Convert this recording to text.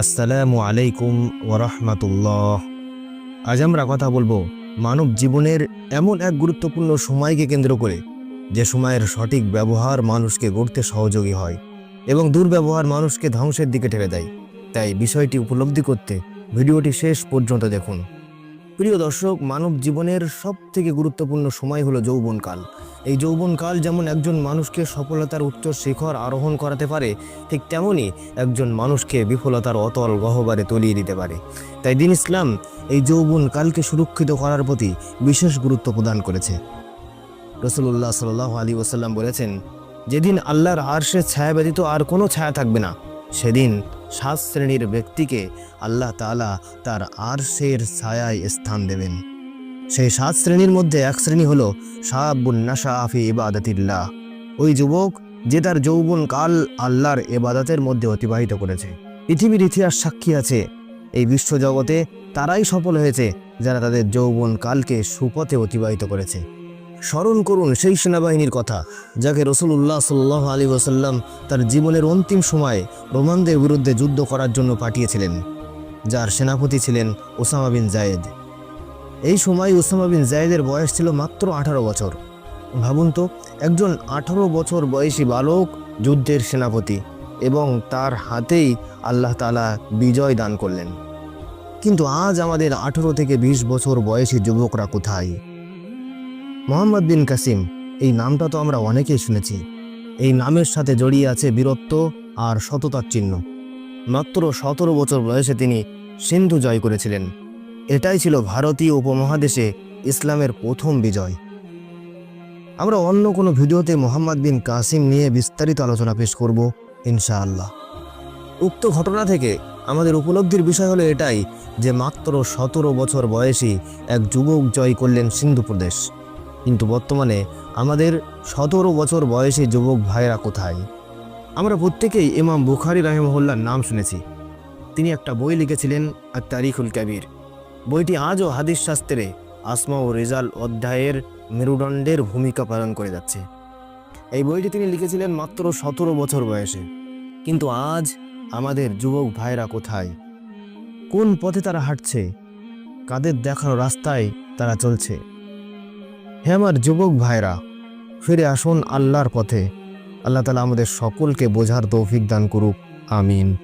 আসসালামু আলাইকুম ওরহমাতুল্লাহ আজ আমরা কথা বলব মানব জীবনের এমন এক গুরুত্বপূর্ণ সময়কে কেন্দ্র করে, যে সময়ের সঠিক ব্যবহার মানুষকে গড়তে সহযোগী হয় এবং দুর্ব্যবহার মানুষকে ধ্বংসের দিকে ঠেলে দেয়। তাই বিষয়টি উপলব্ধি করতে ভিডিওটি শেষ পর্যন্ত দেখুন। প্রিয় দর্শক, মানব জীবনের সব থেকে গুরুত্বপূর্ণ সময় হলো যৌবনকাল। এই যৌবনকাল যেমন একজন মানুষকে সফলতার উচ্চ শিখর আরোহণ করাতে পারে, ঠিক তেমনই একজন মানুষকে বিফলতার অতল গহ্বরে তলিয়ে দিতে পারে। তাই দিন ইসলাম এই যৌবনকালকে সুরক্ষিত করার প্রতি বিশেষ গুরুত্ব প্রদান করেছে। রসুল্লাহ সাল আলী ওসাল্লাম বলেছেন, যেদিন আল্লাহর আরশের ছায়া ব্যতীত আর কোনো ছায়া থাকবে না, সেদিন সাত শ্রেণির ব্যক্তিকে আল্লাহ তাআলা তার আরশের ছায়ায় স্থান দেবেন। সেই সাত শ্রেণির মধ্যে এক শ্রেণি হলো শাহাবুন্নাশা আফি ইবাদাতিল্লাহ। ওই যুবক যে তার যৌবন কাল আল্লাহর এবাদতের মধ্যে অতিবাহিত করেছে। পৃথিবীর ইতিহাস সাক্ষী আছে। এই বিশ্বজগতে তারাই সফল হয়েছে যারা তাদের যৌবন কালকে সুপথে অতিবাহিত করেছে। স্মরণ করুন সেই সেনাবাহিনীর কথা, যাকে রসুল্লাহ সাল্লাহ আলী ওসাল্লাম তার জীবনের অন্তিম সময়ে রোমানদের বিরুদ্ধে যুদ্ধ করার জন্য পাঠিয়েছিলেন, যার সেনাপতি ছিলেন ওসামা বিন জায়েদ। এই সময় ওসামা বিন জায়েদের বয়স ছিল মাত্র আঠারো বছর। ভাবুন তো, একজন আঠারো বছর বয়সী বালক যুদ্ধের সেনাপতি এবং তার হাতেই আল্লাহ তালা বিজয় দান করলেন। কিন্তু আজ আমাদের আঠেরো থেকে বিশ বছর বয়সী যুবকরা কোথায়? মোহাম্মদ বিন কাসিম, এই নামটা তো আমরা অনেকেই শুনেছি। এই নামের সাথে জড়িয়ে আছে বীরত্ব আর সততার চিহ্ন। মাত্র সতেরো বছর বয়সে তিনি সিন্ধু জয় করেছিলেন। এটাই ছিল ভারতীয় উপমহাদেশে ইসলামের প্রথম বিজয়। আমরা অন্য কোনো ভিডিওতে মোহাম্মদ বিন কাসিম নিয়ে বিস্তারিত আলোচনা পেশ করব, ইনশাআল্লাহ। উক্ত ঘটনা থেকে আমাদের উপলব্ধির বিষয় হলো এটাই যে মাত্র সতেরো বছর বয়সী এক যুবক জয় করলেন সিন্ধু প্রদেশ। কিন্তু বর্তমানে আমাদের সতেরো বছর বয়সী যুবক ভাইয়েরা কোথায়? আমরা প্রত্যেকেই ইমাম বুখারি রাহেমহল্লার নাম শুনেছি। তিনি একটা বই লিখেছিলেন আর তারিখুল কাবির। বইটি আজও হাদিস শাস্ত্রে আসমা ও রেজাল অধ্যায়ের মেরুদণ্ডের ভূমিকা পালন করে যাচ্ছে। এই বইটি তিনি লিখেছিলেন মাত্র সতেরো বছর বয়সে। কিন্তু আজ আমাদের যুবক ভাইরা কোথায়? কোন পথে তারা হাঁটছে? কাদের দেখানো রাস্তায় তারা চলছে? হে আমার যুবক ভাইরা, ফিরে আসুন আল্লাহর পথে। আল্লাহ তালা আমাদের সকলকে বোঝার তৌফিক দান করুক, আমিন।